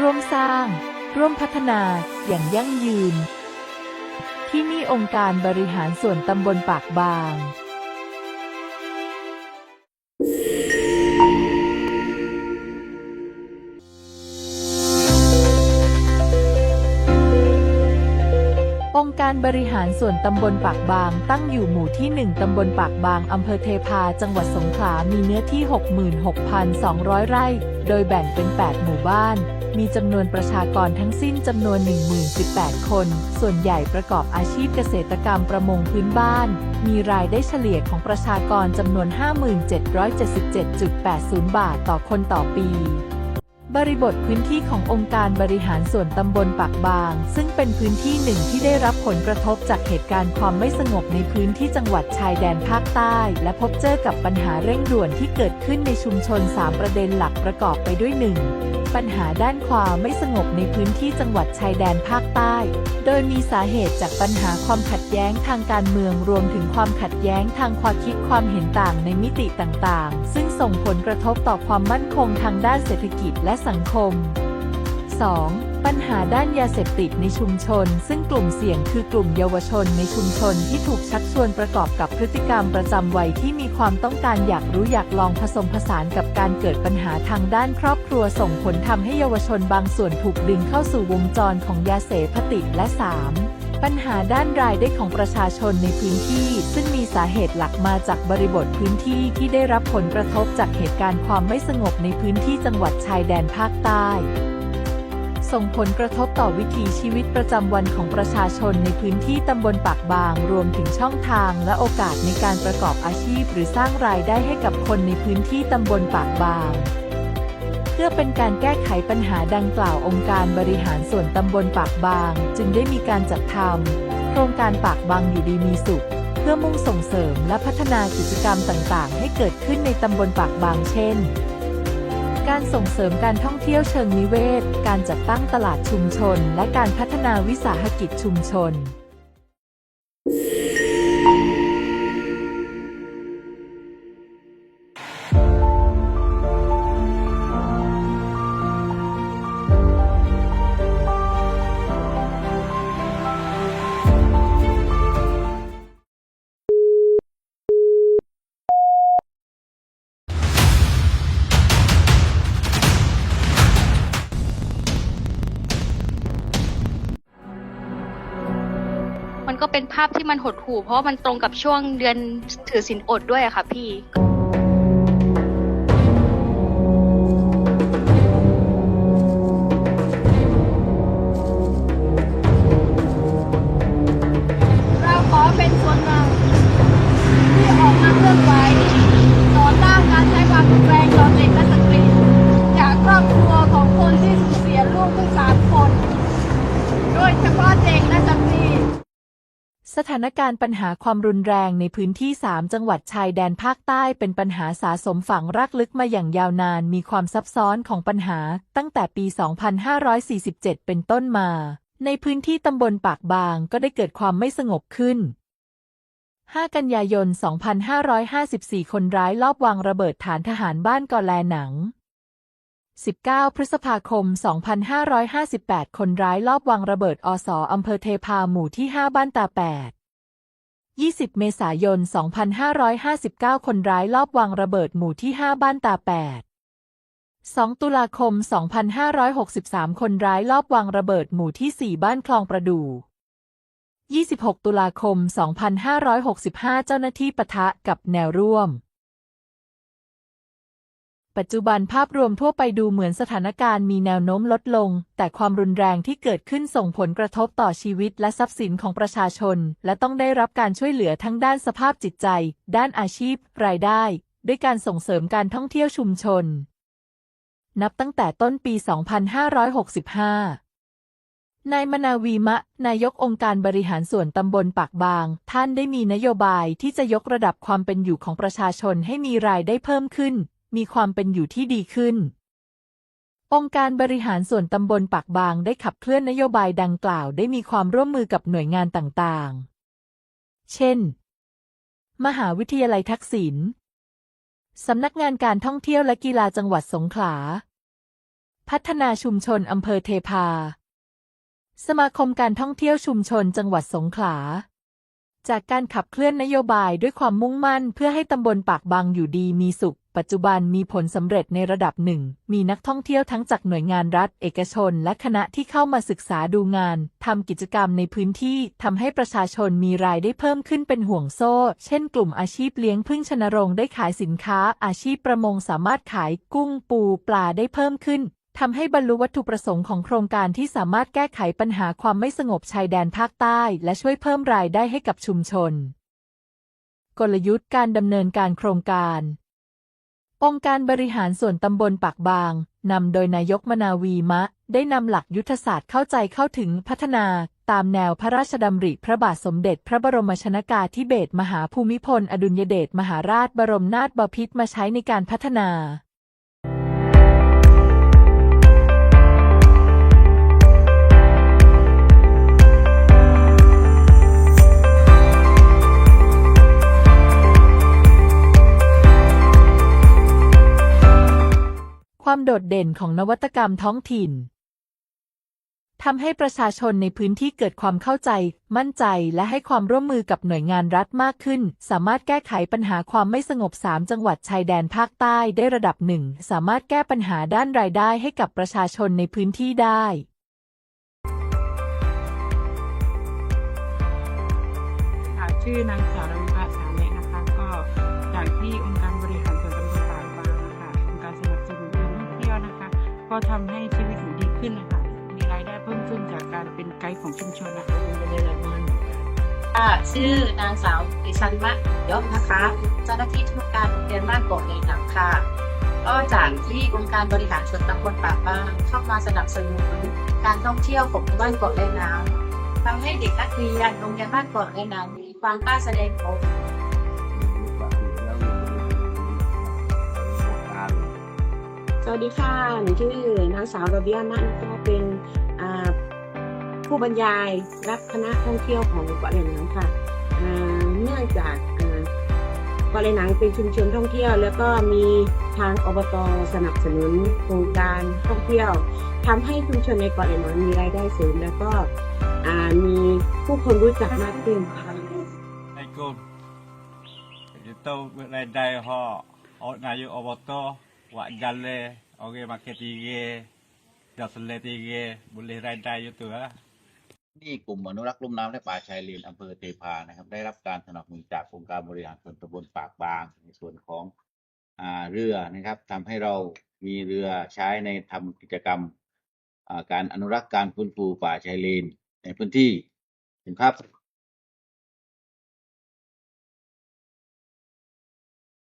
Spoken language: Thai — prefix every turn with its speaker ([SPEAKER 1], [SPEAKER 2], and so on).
[SPEAKER 1] ร่วมสร้าง ร่วมพัฒนาอย่างยั่งยืน ที่นี่องค์การบริหารส่วนตำบลปากบางองค์การบริหารส่วนตำบลปากบาง ตั้งอยู่หมู่ที่ 1 ตำบลปากบาง อำเภอเทพา จังหวัดสงขลา มีเนื้อที่ 66,200 ไร่ โดยแบ่งเป็น 8 หมู่บ้าน มีจำนวนประชากรทั้งสิ้นจำนวน 1018 คน ส่วนใหญ่ประกอบอาชีพเกษตรกรรมประมงพื้นบ้าน มีรายได้เฉลี่ยของประชากรจำนวน 5777.80 บาทต่อคนต่อปีบริบทพื้นที่ขององค์การบริหารส่วนตำบลปากบาง ซึ่งเป็นพื้นที่หนึ่งที่ได้รับผลกระทบจากเหตุการณ์ความไม่สงบในพื้นที่จังหวัดชายแดนภาคใต้ และพบเจอกับปัญหาเร่งด่วนที่เกิดขึ้นในชุมชน 3 ประเด็นหลักประกอบไปด้วย 1. ปัญหาด้านความไม่สงบในพื้นที่จังหวัดชายแดนภาคใต้ โดยมีสาเหตุจากปัญหาความขัดแย้งทางการเมืองรวมถึงความขัดแย้งทางความคิดความเห็นต่างในมิติต่างๆ ซึ่งส่งผลกระทบต่อความมั่นคงทางด้านเศรษฐกิจและสังคม 2. ปัญหาด้านยาเสพติดในชุมชน ซึ่งกลุ่มเสี่ยงคือกลุ่มเยาวชนในชุมชนที่ถูกชักชวนประกอบกับพฤติกรรมประจำวัยที่มีความต้องการอยากรู้อยากลองผสมผสานกับการเกิดปัญหาทางด้านครอบครัวส่งผลทำให้เยาวชนบางส่วนถูกดึงเข้าสู่วงจรของยาเสพติดและ 3. ปัญหาด้านรายได้ของประชาชนในพื้นที่ ซึ่งมีสาเหตุหลักมาจากบริบทพื้นที่ที่ได้รับผลกระทบจากเหตุการณ์ความไม่สงบในพื้นที่จังหวัดชายแดนภาคใต้ ส่งผลกระทบต่อวิถีชีวิตประจำวันของประชาชนในพื้นที่ตำบลปากบาง รวมถึงช่องทางและโอกาสในการประกอบอาชีพ หรือสร้างรายได้ให้กับคนในพื้นที่ตำบลปากบางเพื่อเป็นการแก้ไขปัญหาดังกล่าวองค์การบริหารส่วนตำบลปากบาง จึงได้มีการจัดทำโครงการปากบางอยู่ดีมีสุข เพื่อมุ่งส่งเสริมและพัฒนากิจกรรมต่างๆ ให้เกิดขึ้นในตำบลปากบางเช่น การส่งเสริมการท่องเที่ยวเชิงนิเวศ การจัดตั้งตลาดชุมชน และการพัฒนาวิสาหกิจชุมชน
[SPEAKER 2] ภาพที่มันหดหู่เพราะมันตรงกับช่วงเดือนถือศีลอดด้วยอะค่ะพี่า
[SPEAKER 3] นการ
[SPEAKER 1] ณ์ปัญหาความรุนแรงในพื้นที่ 3 จังหวัดชายแดนภาคใต้เป็นปัญหาสะสมฝังรากลึกมาอย่างยาวนานมีความซับซ้อนของปัญหาตั้งแต่ปี 2547 เป็นต้นมา ในพื้นที่ตำบลปากบางก็ได้เกิดความไม่สงบขึ้น 5 กันยายน 2554 คนร้ายลอบวางระเบิดฐานทหารบ้านกอแลหนัง19 พฤษภาคม 2558 คนร้ายลอบวางระเบิดอสออำเภอเทพาหมู่ที่ 5 บ้านตาแปด 20 เมษายน 2559 คนร้ายลอบวางระเบิดหมู่ที่ 5 บ้านตาแปด2ตุลาคม 2563 คนร้ายลอบวางระเบิดหมู่ที่ 4 บ้านคลองประดู่26 ตุลาคม 2565 เจ้าหน้าที่ปะทะกับแนวร่วม ปัจจุบันภาพรวมทั่วไปดูเหมือนสถานการณ์มีแนวโน้มลดลง แต่ความรุนแรงที่เกิดขึ้นส่งผลกระทบต่อชีวิตและทรัพย์สินของประชาชน และต้องได้รับการช่วยเหลือทั้งด้านสภาพจิตใจ ด้านอาชีพ รายได้ ด้วยการส่งเสริมการท่องเที่ยวชุมชน นับตั้งแต่ต้นปี 2565นายมนาวีมะ นายกองค์การบริหารส่วนตำบลปากบาง ท่านได้มีนโยบายที่จะยกระดับความเป็นอยู่ของประชาชนให้มีรายได้เพิ่มขึ้น มีความเป็นอยู่ที่ดีขึ้น องค์การบริหารส่วนตำบลปากบางได้ขับเคลื่อนนโยบายดังกล่าวได้มีความร่วมมือกับหน่วยงานต่างๆ เช่น มหาวิทยาลัยทักษิณ สำนักงานการท่องเที่ยวและกีฬาจังหวัดสงขลา พัฒนาชุมชนอำเภอเทพา สมาคมการท่องเที่ยวชุมชนจังหวัดสงขลา จากการขับเคลื่อนนโยบายด้วยความมุ่งมั่น เพื่อให้ตำบลปากบางอยู่ดีมีสุข ปัจจุบันมีผลสำเร็จในระดับหนึ่ง มีนักท่องเที่ยวทั้งจากหน่วยงานรัฐ เอกชน และคณะที่เข้ามาศึกษาดูงานทำกิจกรรมในพื้นที่ทำให้ประชาชนมีรายได้เพิ่มขึ้นเป็นห่วงโซ่ เช่นกลุ่มอาชีพเลี้ยงพึ่งชนรงค์ได้ขายสินค้า อาชีพประมงสามารถขายกุ้งปูปลาได้เพิ่มขึ้น ทำให้บรรลุวัตถุประสงค์ของโครงการที่สามารถแก้ไขปัญหาความไม่สงบชายแดนภาคใต้ และช่วยเพิ่มรายได้ให้กับชุมชน กลยุทธ์การดำเนินการโครงการ องค์การบริหารส่วนตำบลปากบางนำโดยนายกมนาวีมะ ได้นำหลักยุทธศาสตร์เข้าใจเข้าถึงพัฒนาตามแนวพระราชดำริพระบาทสมเด็จพระบรมชนากาธิเบศรมหาภูมิพล อดุลยเดชมหาราชบรมนาถบพิตรมาใช้ในการพัฒนา โดดเด่นของนวัตกรรมท้องถิ่นทำให้ประชาชนในพื้นที่เกิดความเข้าใจ มั่นใจ และให้ความร่วมมือกับหน่วยงานรัฐมากขึ้น สามารถแก้ไขปัญหาความไม่สงบ 3 จังหวัดชายแดนภาคใต้ได้ระดับหนึ่ง สามารถแก้ปัญหาด้านรายได้ให้กับประชาชนในพื้นที่ได้
[SPEAKER 4] ค่ะชื่อนางสาวรวิภาสาเนนะคะ ก็จากที่องค์ ก็ทำให้ชีวิตหนูดีขึ้นนะคะมีรายได้เพิ่มขึ้นจากการเป็นไกด์ของชุมชนนะคะ
[SPEAKER 5] ค่ะชื่อนางสาวดิฉันมะยศนะคะ เจ้าหน้าที่ธุรการโรงเรียนบ้านโกะในหนังค่ะ ก็จากที่องค์การบริหารส่วนตำบลปากบางเข้ามาสนับสนุนการท่องเที่ยวของบ้านเกาะในน้ำทำให้เด็กนักเรียนโรงเรียนบ้านเกาะในน้ำมีความกล้าแสดงออก
[SPEAKER 6] สวัสดีค่ะหนูชื่อนางสาวระเบียมะนะคะเป็นผู้บรรยายรับคณะท่องเที่ยวของเกาะไหลหนังค่ะเนื่องจากเกาะไหลหนังเป็นชุมชนท่องเที่ยว แล้วก็มีทางอบตสนับสนุนโครงการท่องเที่ยวทำให้ชุมชนในเกาะไหลหนังมีรายได้เสริมแล้วก็มีผู้คนรู้จักมากขึ้นค่ะ
[SPEAKER 7] Assalamualaikum. Kita beradai ha awak nayu oboto wak jale orang makan tiga dah selai tiga boleh radai je tu lah.
[SPEAKER 8] ที่กลุ่มอนุรักษ์ลุ่มน้ำและป่าชายเลนอำเภอเทพานะครับ ได้รับการสนับสนุนจากองค์การบริหารส่วนตำบลปากบาง ในส่วนของอ่าเรือนะครับทำให้เรามีเรือใช้ในทำกิจกรรมอ่าการอนุรักษ์การฟื้นฟูป่าชายเลนในพื้นที่ถึงครับ